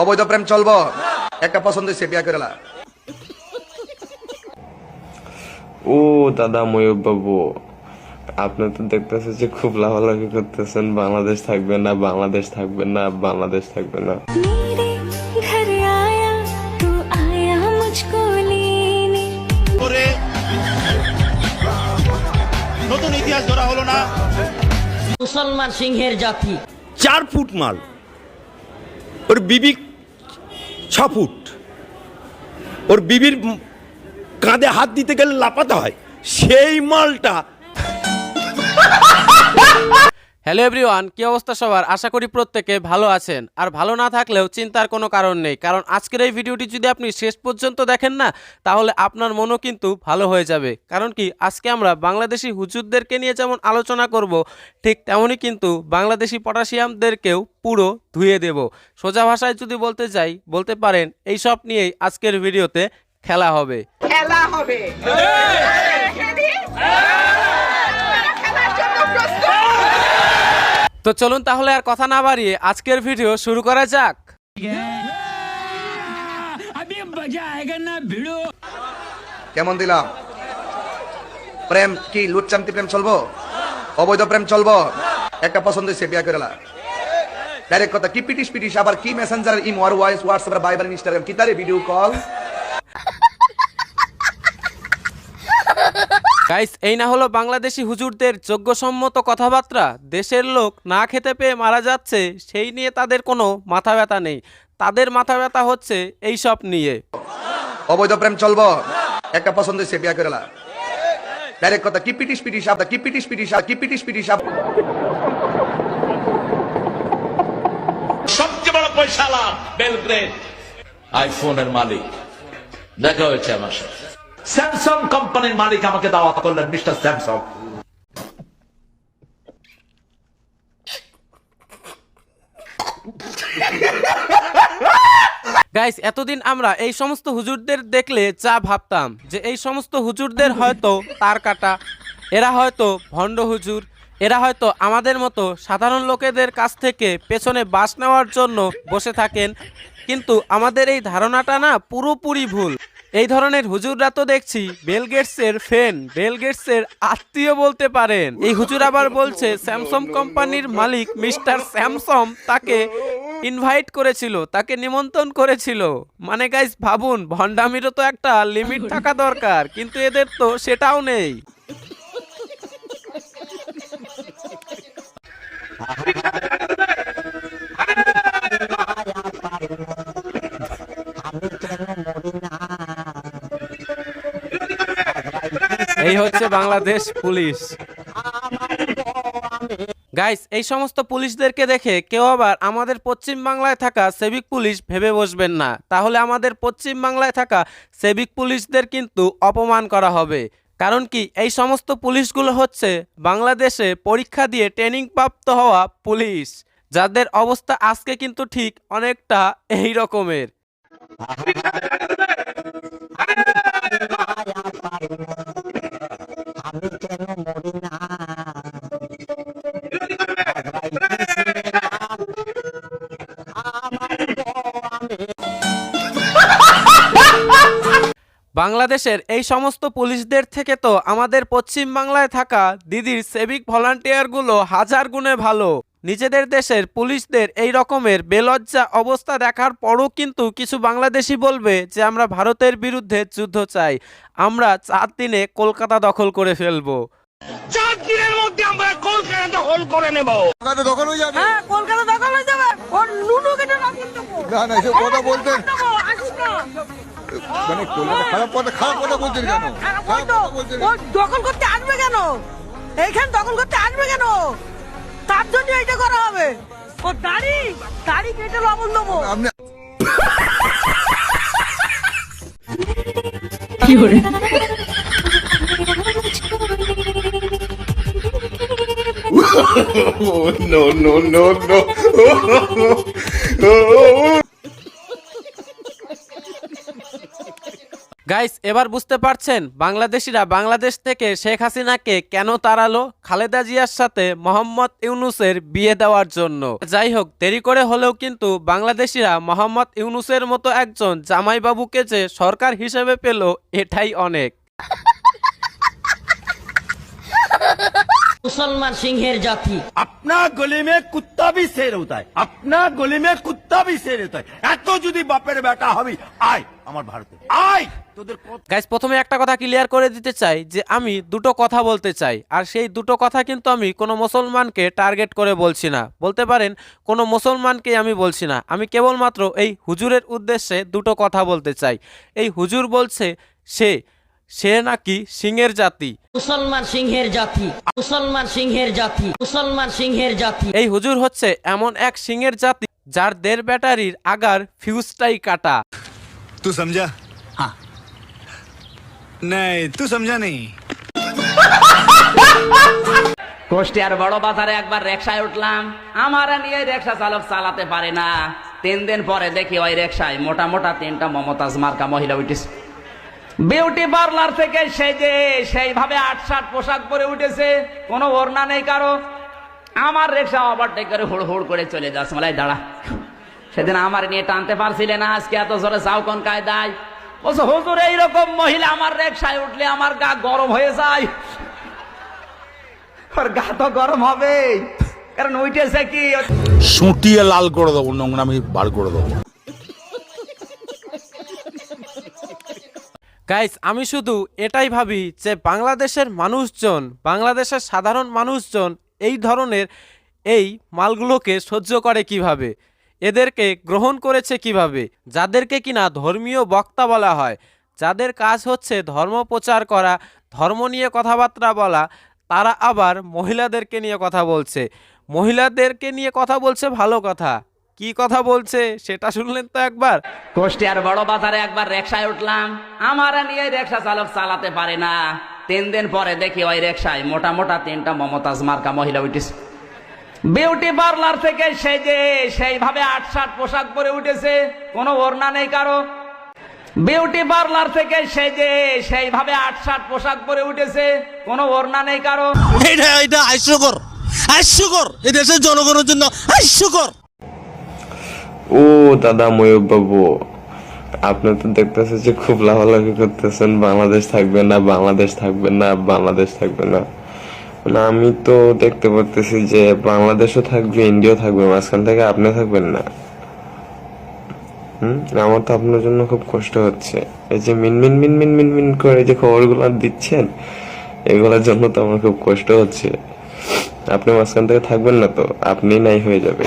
অবৈধ প্রেম চলবো। একটা পছন্দ হয়েছে বিয়া করে ও দাদা ময়ূব বাবু আপনি তো দেখতেছে যে খুব লাভালাভি করতেছেন। বাংলাদেশ থাকবে না বাংলাদেশ থাকবে না বাংলাদেশ থাকবে না। নতুন ইতিহাস ধরা হলো না। মুসলমান সিংহের জাতি। চার ফুট মাল। ওর বিবি ছ ফুট ওর বিবির কাঁধে হাত দিতে গেলে লাপাতে হয়। সেই মালটা হ্যালো এভরিওয়ান কি অবস্থা সবার? আশা করি প্রত্যেকে ভালো আছেন। আর ভালো না থাকলেও চিন্তার কোনো কারণ নেই কারণ আজকের এই ভিডিওটি যদি আপনি শেষ পর্যন্ত দেখেন না তাহলে আপনার মনও কিন্তু ভালো হয়ে যাবে। কারণ কি আজকে আমরা বাংলাদেশি হুজুরদেরকে নিয়ে যেমন আলোচনা করব ঠিক তেমনই কিন্তু বাংলাদেশি পটাশিয়ামদেরকেও পুরো ধুয়ে দেব। সোজা ভাষায় যদি বলতে যাই বলতে পারেন এই সব নিয়েই আজকের ভিডিওতে খেলা হবে। খেলা হবে। তো চলুন তাহলে আর কথা না বাড়িয়ে আজকের ভিডিও শুরু করা যাক। কেমন দিলাম? প্রেম কি লুচ্চান্তি প্রেম চলবো? অবৈধ প্রেম চলবো? একটা পছন্দ হয়েছে, বিয়া করে ডাইরেক্ট কথা, কি পিটিস পিটিস, আবার কি মেসেঞ্জার ইমো আর ভয়েস হোয়াটসঅ্যাপ বাইবার ইনস্টাগ্রাম কি তারে ভিডিও কল গাইস এই না হলো বাংলাদেশি হুজুরদের যোগ্যসম্মত কথাবার্তা? দেশের লোক না খেতে পেয়ে মারা যাচ্ছে সেই নিয়ে তাদের কোনো মাথা ব্যথা নেই। তাদের মাথা ব্যথা হচ্ছে এই সব নিয়ে। অবৈধ প্রেম চলবো। একটা পছন্দ হয়েছে বিয়া করেলা ডাইরেক্ট কথা কি পিটিস পিটিস আবার কি পিটিস পিটিস কি পিটিস পিটিস সবচেয়ে বড় পয়সালা বেলগ্রেড আইফোনের মালিক। দেখা হয়েছে আমার সাথে। স্যামসাং কোম্পানির মালিক আমাকে দাওয়াত করলেন, মিস্টার স্যামসাং গাইস এতদিন আমরা এই সমস্ত হুজুরদের দেখলে যা ভাবতাম যে এই সমস্ত হুজুরদের হয়তো তার কাটা, এরা হয়তো ভণ্ড হুজুর, এরা হয়তো আমাদের মতো সাধারণ লোকেদের কাছ থেকে পেছনে বাস নেওয়ার জন্য বসে থাকেন, কিন্তু আমাদের এই ধারণাটা না পুরোপুরি ভুল। এই ধরনের হুজুররা তো দেখছি বেল গেটসের ফেন বেল গেটসের আত্মীয় বলতে পারেন। এই হুজুর আবার বলছে স্যামসং কোম্পানির মালিক মিস্টার স্যামসং তাকে ইনভাইট করেছিল, তাকে নিমন্ত্রণ করেছিল। মানে গাইস ভাবুন, ভণ্ডামিরও তো একটা লিমিট থাকা দরকার, কিন্তু এদের তো সেটাও নেই। এই হচ্ছে বাংলাদেশ পুলিশ। গাইস এই সমস্ত পুলিশদেরকে দেখে কেউ আবার আমাদের পশ্চিম বাংলায় থাকা সেবিক পুলিশ ভেবে বসবেন না। তাহলে আমাদের পশ্চিম বাংলায় থাকা সেবিক পুলিশদের কিন্তু অপমান করা হবে। কারণ কি, এই সমস্ত পুলিশগুলো হচ্ছে বাংলাদেশে পরীক্ষা দিয়ে ট্রেনিং প্রাপ্ত হওয়া পুলিশ। যাদের অবস্থা আজকে কিন্তু ঠিক অনেকটা এই রকমের। বাংলাদেশের এই সমস্ত পুলিশদের থেকে তো আমাদের পশ্চিম বাংলায় থাকা দিদির সেভিক ভলান্টিয়ারগুলো হাজার গুণে ভালো। নিজেদের দেশের পুলিশদের এই রকমের বেলজ্জা অবস্থা দেখার পরও কিন্তু কিছু বাংলাদেশি বলবে যে আমরা ভারতের বিরুদ্ধে যুদ্ধ চাই। আমরা চার দিনে কলকাতা দখল করে ফেলব। চার দিনের মধ্যে আমরা কলকাতা দখল করে নেব। হ্যাঁ কলকাতা দখল হয়ে যাবে। ওর লুডো কেটে না না কথা না মানে কলকাতা খারাপ কথা খারাপ কথা বলছেন কেন দখল করতে আসবে কেন এইখান দখল করতে আসবে কেন তার জন্য এটা করা হবে ও দাড়ি দাড়ি কেটে লবণ দেবো আপনি no no no no guys এবার বুঝতে পারছেন বাংলাদেশিরা বাংলাদেশ থেকে শেখ হাসিনাকে কেন তাড়ালো খালেদা জিয়ার সাথে মোহাম্মদ ইউনুসের বিয়ে দেওয়ার জন্য। যাই হোক দেরি করে হলেও কিন্তু বাংলাদেশিরা মোহাম্মদ ইউনুসের মতো একজন জামাইবাবুকে যে সরকার হিসেবে পেল এটাই অনেক। মুসলমান সিংহের জাতি। আপনার গলি মে কুত্তা বি সেরে হতা আপনার গলিমে গলি মে কুত্তা বি সেরে হতা এত যদি বাপের বেটা হবি আয়। আমার ভারতে আয় তোদের গাইস প্রথমে একটা কথা ক্লিয়ার করে দিতে চাই যে আমি দুটো কথা বলতে চাই আর সেই দুটো কথা কিন্তু আমি কোনো মুসলমানকে টার্গেট করে বলছি না। বলতে পারেন কোনো মুসলমানকে আমি বলছি না। আমি কেবলমাত্র এই হুজুরের উদ্দেশ্যে দুটো কথা বলতে চাই। এই হুজুর বলছে সে সে নাকি সিংহের জাতি। মুসলমান সিংহের জাতি মুসলমান সিংহের জাতি মুসলমান সিংহের জাতি। এই হুজুর হচ্ছে এমন এক সিংহের জাতি যার দেড় ব্যাটারির আগার ফিউজটাই কাটা। तू समझा हाँ नहीं तू समझा नहीं কুষ্টিয়ার বড় বাজারে একবার রিক্সায় উঠলাম আমার নিয়ে রিক্সা চালক চালাতে পারে না তিন দিন পরে দেখি ওই রিক্সায় মোটা মোটা তিনটা মমতাজ মার্কা মহিলা উঠেছে বিউটি পার্লার থেকে সেজে সেইভাবে আট ষাট পোশাক পরে উঠেছে কোনো ওড়না নেই কারো আমার রিক্সা ওভারটেক করে হুড় হুড় করে চলে যাচ্ছে মালাই দাঁড়া সেদিন আমার নিয়ে টানতে পারছিলে না আজকে এত জোরে চাও কোন কায়দায়? বলছো হুজুর এইরকম মহিলা আমার রিক্সায় উঠলে আমার গা গরম হয়ে যায়। ওর গা তো গরম হবে কারণ উঠেছে কি? সুটিয়ে লাল করে দেবো নোংরামি বার করে দেবো। গাইস আমি শুধু এটাই ভাবি যে বাংলাদেশের মানুষজন বাংলাদেশের সাধারণ মানুষজন এই ধরনের এই মালগুলোকে সহ্য করে কীভাবে? এদেরকে গ্রহণ করেছে কীভাবে? যাদেরকে কিনা ধর্মীয় বক্তা বলা হয়, যাদের কাজ হচ্ছে ধর্ম প্রচার করা, ধর্ম নিয়ে কথাবার্তা বলা, তারা আবার মহিলাদেরকে নিয়ে কথা বলছে। মহিলাদেরকে নিয়ে কথা বলছে ভালো কথা। কি কথা বলছে সেটা শুনলেন তো একবার? কুষ্টিয়ার বড় বাজারে একবার রিক্সায় উঠলাম। আমার নিয়ে রিক্সা চালক চালাতে পারে না। তিন দিন পরে দেখি ওই রিক্সায় মোটা মোটা তিনটা মমতাজ মার্কা মহিলা উঠেছে। বিউটি পার্লার থেকে সেজে সেইভাবে আট ষাট পোশাক পরে উঠেছে কোনো ওড়না নেই কারও। বিউটি পার্লার থেকে সেজে সেইভাবে আট ষাট পোশাক পরে উঠেছে কোনো ওড়না নেই কারও। এটা এটা হাস্যকর হাস্যকর। এই দেশের জনগণের জন্য হাস্যকর। ও দাদা ময়ূব বাবু আপনি তো দেখতেছেন যে খুব লাফালাফি করতেছেন। বাংলাদেশ থাকবে না বাংলাদেশ থাকবে না বাংলাদেশ থাকবে না। মানে আমি তো দেখতে পারতেছি যে বাংলাদেশও থাকবে, ইন্ডিয়াও থাকবে, মাঝখান থেকে আপনি থাকবেন না। হুম? আমার তো আপনার জন্য খুব কষ্ট হচ্ছে। এই যে মিন মিন মিন মিন মিন মিন করে যে খবরগুলো দিচ্ছেন, এগুলোর জন্য তো আমার খুব কষ্ট হচ্ছে। আপনি মাঝখান থেকে থাকবেন না তো, আপনি নাই হয়ে যাবে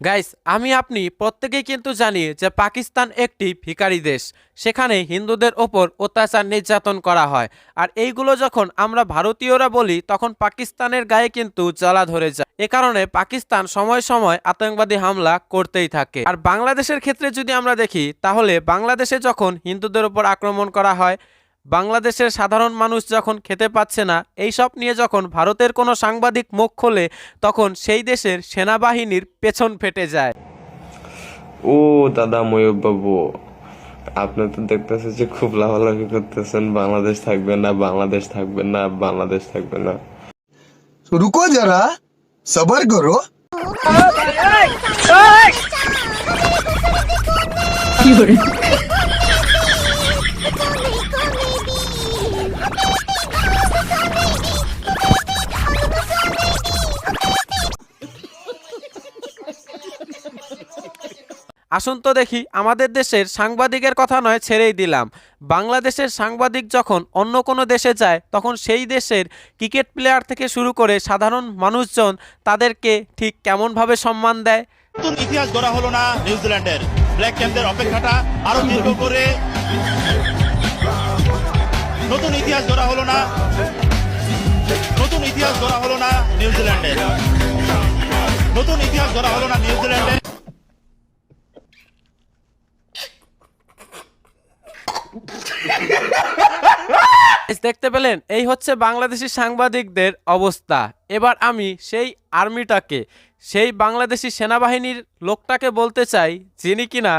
গাইস আমি আপনি প্রত্যেকেই কিন্তু জানি যে পাকিস্তান একটি ভিখারি দেশ। সেখানে হিন্দুদের ওপর অত্যাচার নির্যাতন করা হয়। আর এইগুলো যখন আমরা ভারতীয়রা বলি, তখন পাকিস্তানের গায়ে কিন্তু জ্বালা ধরে যায়। এ কারণে পাকিস্তান সময় সময় আতঙ্কবাদী হামলা করতেই থাকে। আর বাংলাদেশের ক্ষেত্রে যদি আমরা দেখি, তাহলে বাংলাদেশে যখন হিন্দুদের ওপর আক্রমণ করা হয় বাংলাদেশের সাধারণ মানুষ যখন খেতে পাচ্ছে না এই সব নিয়ে যখন ভারতের কোনো সাংবাদিক মুখ খোলে তখন সেই দেশের সেনাবাহিনীর পেছন ফেটে যায়। ও দাদা ময়ূববাবু আপনি তো দেখতেছেন যে খুব লাভালাভি করতেছেন। বাংলাদেশ থাকবে না বাংলাদেশ থাকবে না বাংলাদেশ থাকবে না। রুকো যারা সবার করো। কি আসুন তো দেখি, আমাদের দেশের সাংবাদিকের কথা নয় ছেড়েই দিলাম। বাংলাদেশের সাংবাদিক যখন অন্য কোনো দেশে যায়, তখন সেই দেশের ক্রিকেট প্লেয়ার থেকে শুরু করে সাধারণ মানুষজন তাদেরকে ঠিক কেমনভাবে সম্মান দেয়? নতুন ইতিহাস গড়া হলো না নিউজিল্যান্ডের। ব্ল্যাক ক্যাম্পদের অপেক্ষাটা আরও দীর্ঘ করে। নতুন ইতিহাস গড়া হলো না নতুন ইতিহাস গড়া হলো না নিউজিল্যান্ডের। নতুন ইতিহাস গড়া হলো না নিউজিল্যান্ডে দেখতে পেলেন? এই হচ্ছে বাংলাদেশি সাংবাদিকদের অবস্থা। এবার আমি সেই আর্মিটাকে, সেই বাংলাদেশি সেনাবাহিনীর লোকটাকে বলতে চাই, যিনি কিনা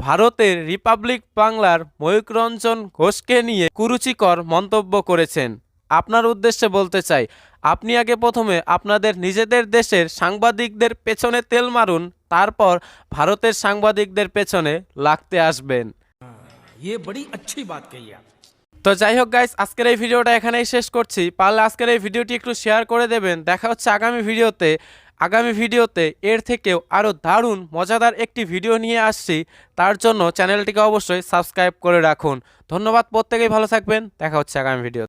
ভারতের রিপাবলিক বাংলার ময়ূক রঞ্জন ঘোষকে নিয়ে কুরুচিকর মন্তব্য করেছেন। আপনার উদ্দেশ্যে বলতে চাই, আপনি আগে প্রথমে আপনাদের নিজেদের দেশের সাংবাদিকদের পেছনে তেল মারুন, তারপর ভারতের সাংবাদিকদের পেছনে লাগতে আসবেন। তো যাই হোক গাইস আজকের এই ভিডিওটা এখানেই শেষ করছি। পারলে আজকের এই ভিডিওটি একটু শেয়ার করে দেবেন। দেখা হচ্ছে আগামী ভিডিওতে। আগামী ভিডিওতে এর থেকেও আরও দারুণ, মজাদার একটি ভিডিও নিয়ে আসছি। তার জন্য চ্যানেলটিকে অবশ্যই সাবস্ক্রাইব করে রাখুন। ধন্যবাদ প্রত্যেকেই ভালো থাকবেন। দেখা হচ্ছে আগামী ভিডিও